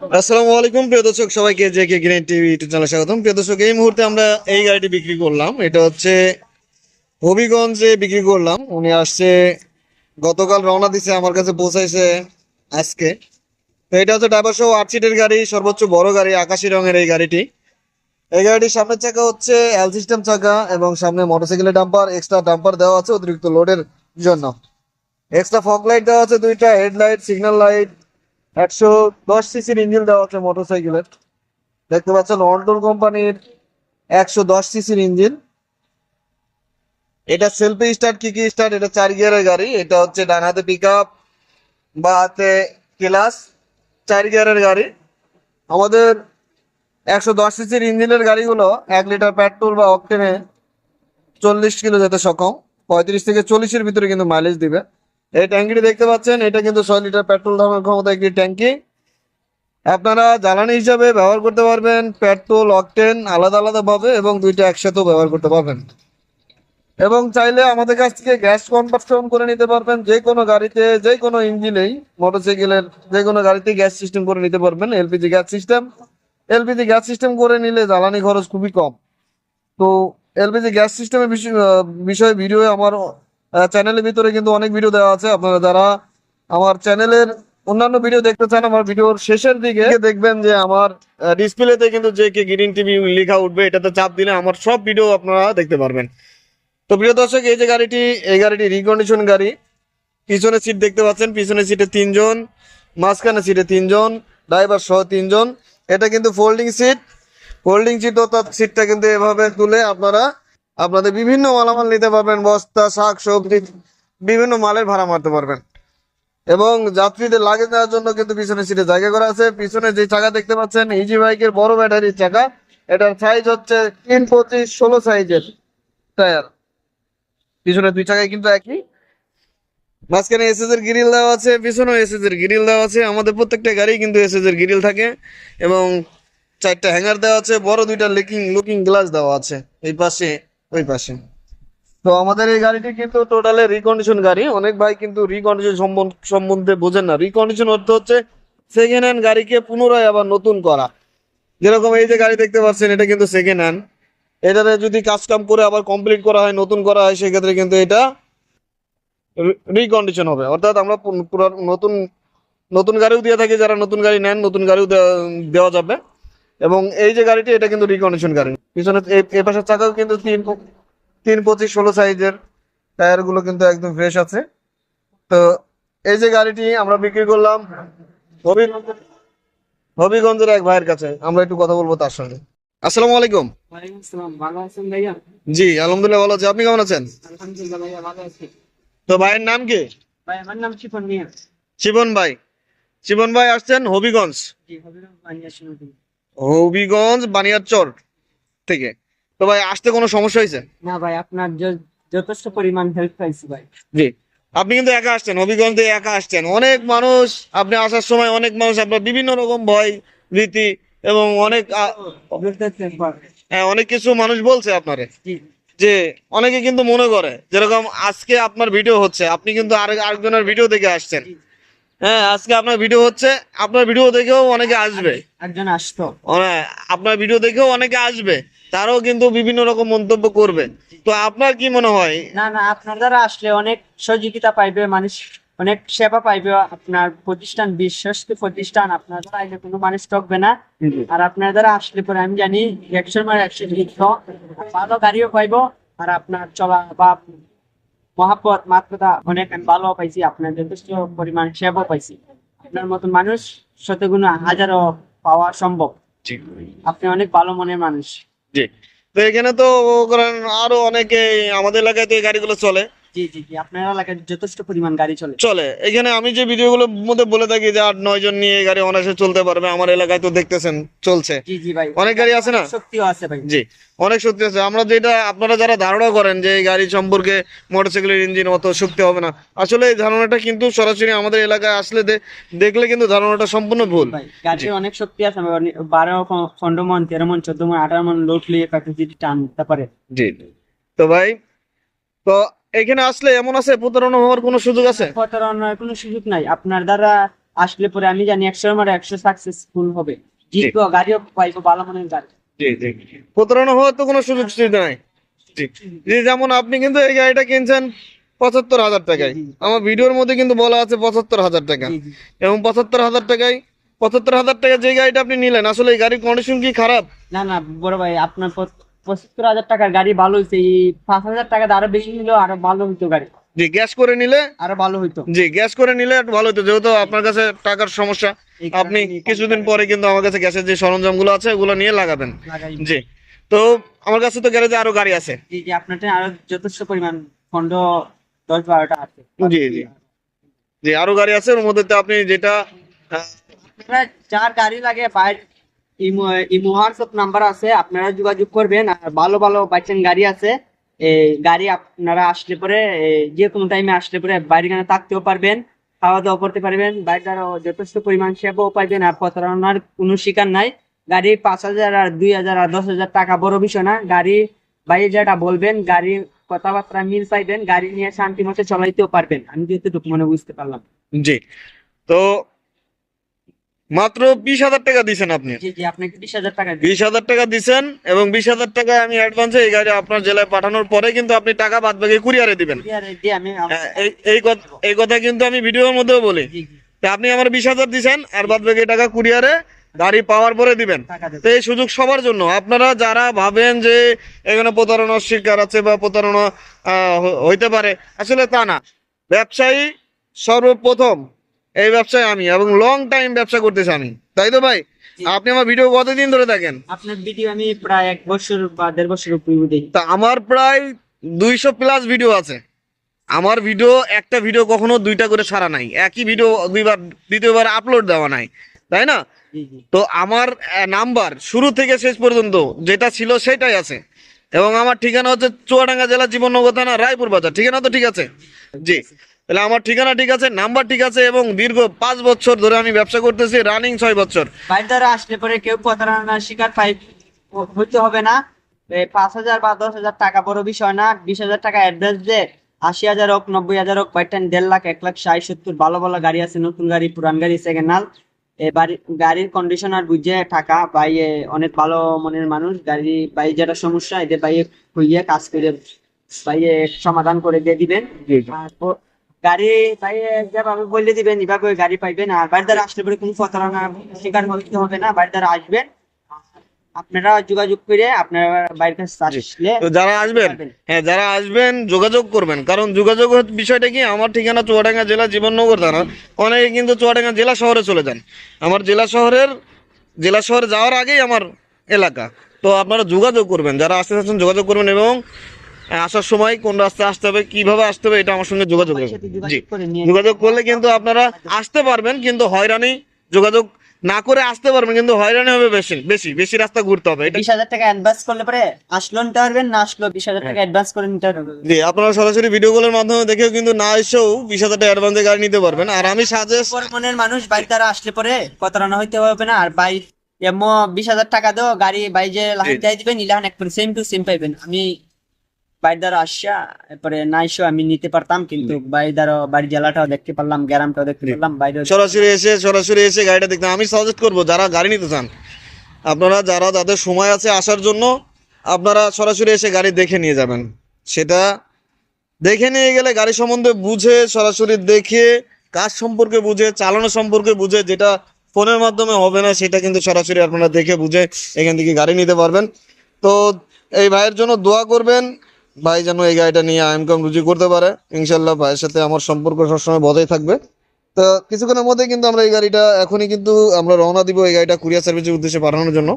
আসসালামু আলাইকুম, প্রিয় দর্শক, সবাইকে J K green TV YouTube চ্যানেলে স্বাগতম। প্রিয় দর্শক, এই মুহূর্তে আমরা এই গাড়িটি বিক্রি করলাম। এটা হচ্ছে হবিগঞ্জে বিক্রি করলাম। উনি আসছে, গতকাল রওনা দিছে, আমার কাছে পৌঁছাইছে আজকে। তো এটা হচ্ছে ড্রাইভার সহ আট সিটের গাড়ি, সর্বোচ্চ বড় গাড়ি, আকাশি রঙের এই গাড়িটি। এই গাড়িটির সামনের চাকা হচ্ছে এল সিস্টেম চাকা এবং সামনে মোটরসাইকেলের ডাম্পার এক্সট্রা ডাম্পার দেওয়া আছে অতিরিক্ত লোডের জন্য। এক্সট্রা ফগ লাইট দেওয়া আছে দুইটা হেডলাইট সিগন্যাল লাইট একশো দশ সিসির ইঞ্জিন দেওয়া আছে মোটরসাইকেলের দেখতে পাচ্ছেন অন্টন কোম্পানির একশো দশ সিসির ইঞ্জিন। এটা সেলফি স্টার্ট কি কি স্টার্ট এটা চার গিয়ারের গাড়ি। এটা হচ্ছে ডান হাতে পিক আপ বা হাতে ক্লাস চার গিয়ারের গাড়ি। আমাদের একশো দশ সিসির ইঞ্জিনের গাড়িগুলো এক লিটার পেট্রোল বা অকটেনে চল্লিশ কিলো যেতে সক্ষম। পঁয়ত্রিশ থেকে চল্লিশের ভিতরে কিন্তু মাইলেজ দিবে। এই ট্যাঙ্কিটি দেখতে পাচ্ছেন, এটা কিন্তু ছয় লিটার পেট্রোল ধারণের ক্ষমতা একটি ট্যাঙ্কি। আপনারা জ্বালানি হিসাবে ব্যবহার করতে পারবেন পেট্রোল, অকটেন, আলাদা আলাদা ভাবে এবং দুইটা একসাথেও ব্যবহার করতে পারবেন। এবং চাইলে আমাদের কাছ থেকে গ্যাস কনভার্সন করে নিতে পারবেন, যে কোনো গাড়িতে, যে কোনো ইঞ্জিনেই, মোটরসাইকেলের, যে কোনো গাড়িতে গ্যাস সিস্টেম করে নিতে পারবেন, LPG gas system. LPG gas system করে নিলে জ্বালানি খরচ খুবই কম। তো এলপিজি গ্যাস সিস্টেমের বিষয়ে ভিডিও আমার চ্যানেলের ভিতরে কিন্তু অনেক ভিডিও দেওয়া আছে। আপনারা যারা আমার চ্যানেলের অন্যান্য ভিডিও দেখতে চান, আমার ভিডিওর শেষের দিকে দেখবেন যে আমার ডিসপ্লেতে কিন্তু যে কে গ্রিন টিভি লেখা উঠবে, এটাতে চাপ দিলে আমার সব ভিডিও আপনারা দেখতে পারবেন। তো প্রিয় দর্শক, এই যে গাড়িটি, এই গাড়িটি রিকন্ডিশন গাড়ি। পিছনে সিট দেখতে পাচ্ছেন পিছনে সিটে তিনজন মাঝখানে সিটে তিনজন ড্রাইভার সহ তিনজন। এটা কিন্তু ফোল্ডিং সিট ফোল্ডিং সিট অর্থাৎ সিটটা কিন্তু এভাবে তুলে আপনারা আপনাদের বিভিন্ন মালামাল নিতে পারবেন, বস্তা, শাক, সবজি, বিভিন্ন মালের ভাড়া মারতে পারবেন। এবং যাত্রীদের লাগেজ নেওয়ার জন্য কিন্তু পিছনে সিটে জায়গা করা আছে। পিছনে যে চাকা দেখতে পাচ্ছেন ইজি বাইকের বড় ব্যাটারির চাকা। এটার সাইজ হচ্ছে তিন পঁচিশ ষোলো সাইজের টায়ার পিছনে দুই চাকায় কিন্তু একই। মাঝখানে এসএস এর গ্রিল দেওয়া আছে, পিছনেও এসএস এর গ্রিল দেওয়া আছে। আমাদের প্রত্যেকটা গাড়ি কিন্তু এসএস এর গ্রিল থাকে। এবং চারটা হ্যাঙ্গার দেওয়া আছে, বড় দুইটা লুকিং লুকিং গ্লাস দেওয়া আছে। এই পাশে ওই পাশে। তো আমাদের এই গাড়িটি কিন্তু টোটালে রিকন্ডিশন গাড়ি। অনেক ভাই কিন্তু রিকন্ডিশন সম্বন্ধে বোঝেন না। রিকন্ডিশন অর্থ হচ্ছে সেকেন্ড হ্যান্ড গাড়িকে পুনরায় আবার নতুন করা। যেরকম এই যে গাড়ি দেখতে পাচ্ছেন, এটা কিন্তু সেকেন্ড হ্যান্ড এটাতে যদি কাজ কাম করে আবার কমপ্লিট করা হয়, নতুন করা হয়, সেক্ষেত্রে কিন্তু এটা রিকন্ডিশন হবে। অর্থাৎ আমরা নতুন নতুন গাড়িও দিয়ে থাকি, যারা নতুন গাড়ি নেন, নতুন গাড়িও দেওয়া যাবে। এবং এই যে গাড়িটি এটা কিন্তু রিকন্ডিশন গাড়ি। পিছনে এ- এ পাশের চাকাও কিন্তু তিন তিন পঁচিশ ষোলো সাইজের টায়ারগুলো কিন্তু একদম ফ্রেশ আছে। তো এই যে গাড়িটি আমরা বিক্রি করলাম হবিগঞ্জের এক ভাইয়ের কাছে। আমরা একটু কথা বলব তার সঙ্গে। আসসালামু আলাইকুম। জি আলহামদুলিল্লাহ ভালো আছি। আপনি কেমন আছেন? তো ভাইয়ের নাম কি? ভাই আমার নাম শিফন মিয়া। শিবন ভাই। শিবন ভাই আসছেন হবিগঞ্জ। হবিগঞ্জ বানিয়ারচর থেকে। তো ভাই আসতে কোনো সমস্যা হয়েছে? না ভাই আপনার যথেষ্ট পরিমাণ হেল্প পাইছি ভাই। জি। আপনি কিন্তু একা আসছেন হবিগঞ্জ থেকে একা আসছেন। অনেক মানুষ আপনি আসার সময় অনেক মানুষ আপনার বিভিন্ন রকম ভয় ভীতি এবং অনেক। হ্যাঁ, অনেক কিছু মানুষ বলছে আপনারে। যে অনেকে কিন্তু মনে করে যেরকম আজকে আপনার ভিডিও হচ্ছে আপনি কিন্তু আরেক আরেকজনের ভিডিও দেখে আসছেন। হ্যাঁ আজকে আপনার ভিডিও হচ্ছে আপনার ভিডিও দেখেও অনেকে আসবে। একজন আসতো। আপনার ভিডিও দেখেও অনেকে আসবে তারাও কিন্তু বিভিন্ন রকম মন্তব্য করবে। তো আপনার কি মনে হয়? না না আপনার দ্বারা আসলে অনেক সহযোগিতা পাইবে মানুষ অনেক সেবা পাইবে আপনার প্রতিষ্ঠান বিশ্বস্ত প্রতিষ্ঠান আপনার দ্বারা আইলে কোনো মানুষ ঠকবে না। আর আপনার দ্বারা আসলে পরে আমি জানি একশো মার একশো ভালো গাড়িও পাইবো আর আপনার চলা বা মহাপত মাত্রতা অনেক আমি ভালো পাইছি আপনার যথেষ্ট পরিমাণ সেবা পাইছি। আপনার মতন মানুষ শতগুণ হাজারো পাওয়া সম্ভব। আপনি অনেক ভালো মনের মানুষ। জি। তো এখানে তো আরও অনেকে আমাদের এলাকায় তো এই গাড়িগুলো চলে। জি জি জি আপনার এলাকায় যথেষ্ট পরিমাণ গাড়ি চলে। চলে। এখানে আমি যে ভিডিওগুলোর মধ্যে বলে থাকি যে আট নয় জন নিয়ে গাড়ি অনায়াসে চলতে পারবে আমার এলাকায় তো দেখতেছেন চলছে। জি জি ভাই। অনেক গাড়ি আছে না? শক্তিও আছে ভাই। জি অনেক শক্তি আছে। আমরা যেটা আপনারা যারা ধারণা করেন যে এই গাড়ি সম্পর্কে মোটরসাইকেলের ইঞ্জিন অত শক্তি হবে না আসলে এই ধারণাটা কিন্তু সরাসরি আমাদের এলাকায় আসলে দেখলে কিন্তু ধারণাটা সম্পূর্ণ ভুল। গাড়ির অনেক শক্তি আছে বারো পনেরো মন তেরো মন চোদ্দ মন আঠারো মন লোড লিয়ে ক্যাপাসিটি টানতে পারে। জি। তো ভাই তো এখানে আসলে এমন আছে প্রতারণা হওয়ার কোনো সুযোগ আছে? প্রতারণার কোনো সুযোগ নাই। আপনার দ্বারা আসলে পরে আমি জানি একশো আমার একশো সাকসেসফুল হবে। জিতবো গাড়িও পাইবো ভালো মানের গাড়ি। জি জি। প্রতারণা হওয়ার তো কোনো সুযোগ সুবিধা নাই। জি। যেমন আপনি কিন্তু এই গাড়িটা কিনছেন পঁচাত্তর হাজার টাকায়। আমার ভিডিওর মধ্যে কিন্তু বলা আছে পঁচাত্তর হাজার টাকা। এবং পঁচাত্তর হাজার টাকায় পঁচাত্তর হাজার টাকা যে গাড়িটা আপনি নিলেন আসলে এই গাড়ির কন্ডিশন কি খারাপ? না না বড় ভাই আপনার পঁচাত্তর হাজার টাকার গাড়ি ভালো হয়েছে এই পাঁচ হাজার টাকা আরও বেশি নিলেও আরও ভালো হইতো গাড়ি। জি গ্যাস করে নিলে? আরও ভালো হইতো। জি গ্যাস করে নিলে ভালো হতো যেহেতু আপনার কাছে টাকার সমস্যা আপনি কিছুদিন পরে কিন্তু আমার কাছে গ্যাসের যে সরঞ্জামগুলো আছে ওগুলো নিয়ে লাগাবেন। জি তো আমার কাছে তো গ্যারেজে আরও গাড়ি আছে। জি জি আপনার আরও যথেষ্ট পরিমাণ ফন্ড দশ বারোটা আছে। জি, জি। জি আরও গাড়ি আছে ওর মধ্যে আপনি যেটা যার গাড়ি লাগে বাইর ইমো ইমো হোয়াটসঅ্যাপ নাম্বার আছে, আপনারা যোগাযোগ করবেন, আর ভালো ভালো বাইচান গাড়ি আছে, এই গাড়ি আপনারা আসলে পরে যে কোনো টাইমে আসলে পরে বাড়িখানে থাকতেও পারবেন খাওয়া দাওয়া করতে পারবেন বাড়িটার যথেষ্ট পরিমাণ সেবাও পাইবেন, আর প্রতারণার কোনো শিকার নাই। গাড়ি পাঁচ হাজার আর দুই হাজার আর দশ হাজার টাকা বড় বিষয় না, গাড়ি বাইরে যেটা বলবেন, গাড়ি কথাবার্তা মিল পাইবেন, গাড়ি নিয়ে শান্তি মতো চলাইতেও পারবেন, আমি যেহেতু মনে বুঝতে পারলাম। জি, তো মাত্র বিশ হাজার টাকা দিছেন আপনি। বিশ হাজার টাকা দিছেন এবং বিশ হাজার টাকা আমি অ্যাডভান্সে এই গাড়ি আপনার জেলায় পাঠানোর পরে কিন্তু আপনি টাকা বাদ বাকি কুরিয়ারে দিবেন। হ্যাঁ, এই কথা কিন্তু আমি ভিডিওর মধ্যেও বলি। তা আপনি আমার বিশ হাজার দিছেন আর বাদ বাকি টাকা কুরিয়ারে গাড়ি পাওয়ার পরে দিবেন। তো এই সুযোগ সবার জন্য। আপনারা যারা ভাবেন যে এখানে প্রতারণার শিকার আছে বা প্রতারণা হইতে পারে আসলে তা না। ব্যবসায়ী সর্বপ্রথম এই ব্যবসায় আমি এবং লং টাইম ব্যবসা করতেছি আমি। তাই তো ভাই? আপনি আমার ভিডিও কতদিন ধরে দেখেন? আপনার ভিডিও আমি প্রায় এক বছর বা দেড় বছর দেখি। তা আমার প্রায় দুইশো প্লাস ভিডিও আছে। আমার ভিডিও একটা ভিডিও কখনো দুইটা করে ছাড়া নাই। একই ভিডিও দুইবার দ্বিতীয়বার আপলোড দেওয়া নাই। তাই না? তো আমার নাম্বার শুরু থেকে শেষ পর্যন্ত যেটা ছিল সেটাই আছে। এবং আমার ঠিকানা হচ্ছে চুয়াডাঙ্গা জেলা জীবননগর থানা রায়পুর বাজার। ঠিকানা তো ঠিক আছে? জি। তাহলে আমার ঠিকানা ঠিক আছে নাম্বার ঠিক আছে এবং দীর্ঘ পাঁচ বছর ধরে আমি ব্যবসা করতেছি রানিং ছয় বছর। দ্বারা আসলে পরে কেউ প্রতারণার শিকার পাই হইতে হবে না। পাঁচ হাজার বা দশ হাজার টাকা বড় বিষয় না বিশ হাজার টাকা অ্যাডভান্স দে আশি হাজার হোক নব্বই হাজার হোক বাইটান দেড় লাখ এক লাখ ষাট সত্তর ভালো ভালো গাড়ি আছে নতুন গাড়ি পুরান গাড়ি সেকেন্ড হাল এ বাড়ি গাড়ির কন্ডিশন আর বুঝে টাকা বাই অনেক ভালো মনের মানুষ। গাড়ি বাই যেটা সমস্যা এদের বাইয়ে হইয়ে কাজ করে বাইয়ে সমাধান করে দিয়ে দিবেন। গাড়ি ভাই যেভাবে বলে দিবেন এভাবে গাড়ি পাইবেন। আর বাড়ি দ্বারা আসলে পরে কোনো প্রতারণা শিকার হতে হবে না বাড়ি দ্বারা আসবেন। আপনারা যোগাযোগ করে আপনারা বাড়ির কাছে আসলে তো যারা আসবেন হ্যাঁ যারা আসবেন যোগাযোগ করবেন। কারণ যোগাযোগ বিষয়টা কি আমার ঠিকানা চুয়াডাঙ্গা জেলা জীবননগর থানা। অনেকে কিন্তু চুয়াডাঙ্গা জেলা শহরে চলে যান। আমার জেলা শহরের জেলা শহরে যাওয়ার আগেই আমার এলাকা। তো আপনারা যোগাযোগ করবেন যারা আসতে চাচ্ছেন যোগাযোগ করবেন এবং আসার সময় কোন রাস্তায় আসতে হবে কীভাবে আসতে হবে এটা আমার সঙ্গে যোগাযোগ জি। যোগাযোগ করলে কিন্তু আপনারা আসতে পারবেন কিন্তু হয়রানি যোগাযোগ না করে আসতে পারবেন কিন্তু হয়রানি হবে বেশি বেশি বেশি রাস্তা ঘুরতে হবে। বিশ হাজার টাকা অ্যাডভান্স করলে পরে আসলো নিতে পারবেন না আসলো বিশ হাজার টাকা অ্যাডভান্স করে নিতে পারবেন। জি আপনারা সরাসরি ভিডিও কলের মাধ্যমে দেখেও কিন্তু না এসেও বিশ হাজার টাকা অ্যাডভান্সে গাড়ি নিতে পারবেন। আর আমি সাজেস্ট মনের মানুষ বাড়ি দ্বারা আসলে পরে প্রতারণা হইতে হবে না আর বাই এমন বিশ হাজার টাকা দাও গাড়ি বাই যে লাহান যাই দিবেন ইলাহান একবার সেম টু সেম পাইবেন। আমি দ্বারা আসা এরপরে না এসেও আমি নিতে পারতাম কিন্তু দ্বারা বাড়ি জেলাটাও দেখতে পারলাম গ্রামটাও দেখতে পারলাম বাইরে সরাসরি এসে সরাসরি এসে গাড়িটা দেখতে আমি সাজেস্ট করব যারা গাড়ি নিতে চান আপনারা যারা তাদের সময় আছে আসার জন্য আপনারা সরাসরি এসে গাড়ি দেখে নিয়ে যাবেন। সেটা দেখে নিয়ে গেলে গাড়ি সম্বন্ধে বুঝে সরাসরি দেখে কাজ সম্পর্কে বুঝে চালানো সম্পর্কে বুঝে যেটা ফোনের মাধ্যমে হবে না সেটা কিন্তু সরাসরি আপনারা দেখে বুঝে এখান থেকে গাড়ি নিতে পারবেন। তো এই ভাইয়ের জন্য দোয়া করবেন ভাই যেন এই গাড়িটা নিয়ে আইনকাম রুজি করতে পারে ইনশাল্লাহ ভাইয়ের সাথে আমার সম্পর্ক সবসময় বজায় থাকবে। তো কিছুক্ষণের মধ্যে কিন্তু আমরা এই গাড়িটা, এখনই কিন্তু আমরা রওনা দিব এই গাড়িটা কুরিয়ার সার্ভিসের উদ্দেশ্যে পাঠানোর জন্য।